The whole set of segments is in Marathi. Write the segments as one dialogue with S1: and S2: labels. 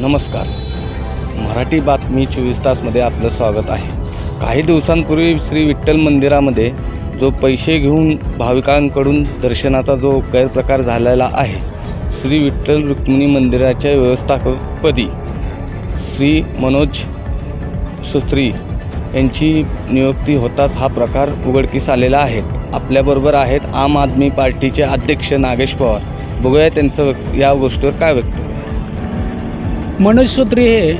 S1: नमस्कार. मराठी बातमी चोवीस तासमध्ये आपलं स्वागत आहे. काही दिवसांपूर्वी श्री विठ्ठल मंदिरामध्ये जो पैसे घेऊन भाविकांकडून दर्शनाचा जो गैरप्रकार झालेला आहे श्री विठ्ठल रुक्मिणी मंदिराच्या व्यवस्थापकपदी श्री मनोज सुत्री यांची नियुक्ती होताच हा प्रकार उघडकीस आलेला आहे. आपल्याबरोबर आहेत आम आदमी पार्टीचे अध्यक्ष नागेश पवार. बघूया त्यांचं या गोष्टीवर काय व्यक्त
S2: मनोज सूत्री हे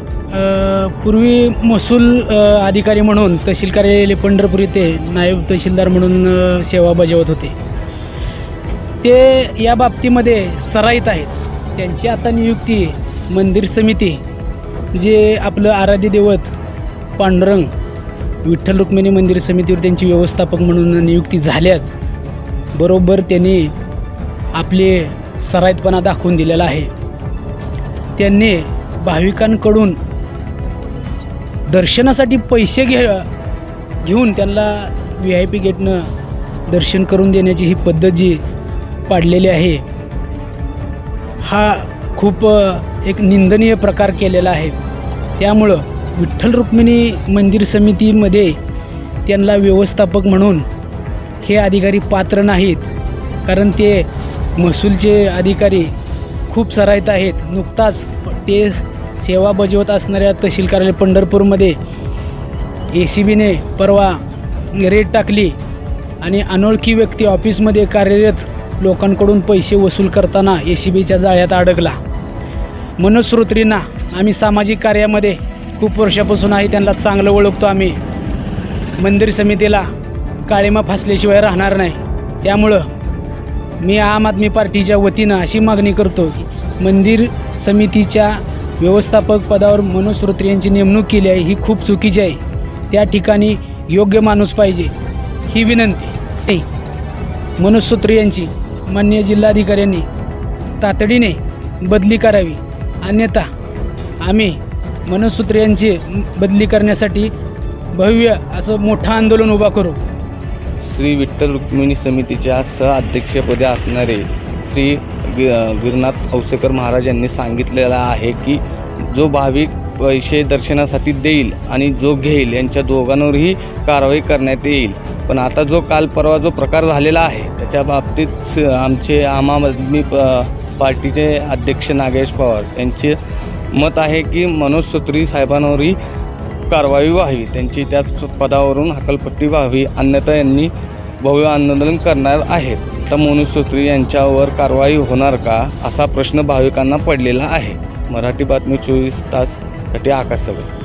S2: पूर्वी महसूल अधिकारी म्हणून तहसील कार्यालय पंढरपूर येथे नायब तहसीलदार म्हणून सेवा बजावत होते. ते या बाबतीमध्ये सराईत आहेत. त्यांची आता नियुक्ती मंदिर समिती जे आपलं आराध्य दैवत पांडुरंग विठ्ठल रुक्मिणी मंदिर समितीवर त्यांची व्यवस्थापक म्हणून नियुक्ती झाल्याच बरोबर त्यांनी आपले सराईतपणा दाखवून दिलेला आहे. त्यांनी भाविकांकडून दर्शनासाठी पैसे घे घेऊन त्यांना व्ही आय पी गेटनं दर्शन करून देण्याची ही पद्धत जी पाडलेली आहे हा खूप एक निंदनीय प्रकार केलेला आहे. त्यामुळं विठ्ठल रुक्मिणी मंदिर समितीमध्ये त्यांना व्यवस्थापक म्हणून हे अधिकारी पात्र नाहीत कारण ते महसूलचे अधिकारी खूप सरायत आहेत. नुकताच ते सेवा बजावत असणाऱ्या तहसील कार्यालय पंढरपूरमध्ये ए सी बीने परवा रेड टाकली आणि अनोळखी व्यक्ती ऑफिसमध्ये कार्यरत लोकांकडून पैसे वसूल करताना ए सी बीच्या जाळ्यात अडकला. मनोज श्रोत्रींना आम्ही सामाजिक कार्यामध्ये खूप वर्षापासून आहे त्यांना चांगलं ओळखतो आम्ही. मंदिर समितीला काळीमा फासल्याशिवाय राहणार नाही. त्यामुळं मी आम आदमी पार्टीच्या वतीनं अशी मागणी करतो मंदिर समितीच्या व्यवस्थापक पदावर मनोज श्रोत्री यांची नेमणूक केली आहे ही खूप चुकीची आहे. त्या ठिकाणी योग्य माणूस पाहिजे ही विनंती. नाही. मनोज यांची मान्य जिल्हाधिकाऱ्यांनी तातडीने बदली करावी. अन्यथा आम्ही मनोज यांची बदली करण्यासाठी भव्य असं मोठं आंदोलन उभा करू.
S1: श्री विठ्ठल रुक्मिणी समितीच्या सह अध्यक्षपदी असणारे श्री गि गिरनाथ औसेकर महाराज यांनी सांगितलेलं आहे की जो भाविक पैसे दर्शनासाठी देईल आणि जो घेईल यांच्या दोघांवरही कारवाई करण्यात येईल. पण आता जो काल परवा जो प्रकार झालेला आहे त्याच्या बाबतीत स- आमचे आम आदमी प- पार्टीचे अध्यक्ष नागेश पवार यांचे मत आहे की मनोज सुत्री साहेबांवरही कारवाई व्हावी. त्यांची त्याच पदावरून हकलपट्टी व्हावी अन्यथा यांनी भव्य आंदोलन करणार आहेत. आता मनुजसूत्री यांच्यावर कारवाई होणार का असा प्रश्न भाविकांना पडलेला आहे. मराठी बातमी चोवीस ताससाठी आकाश सगळं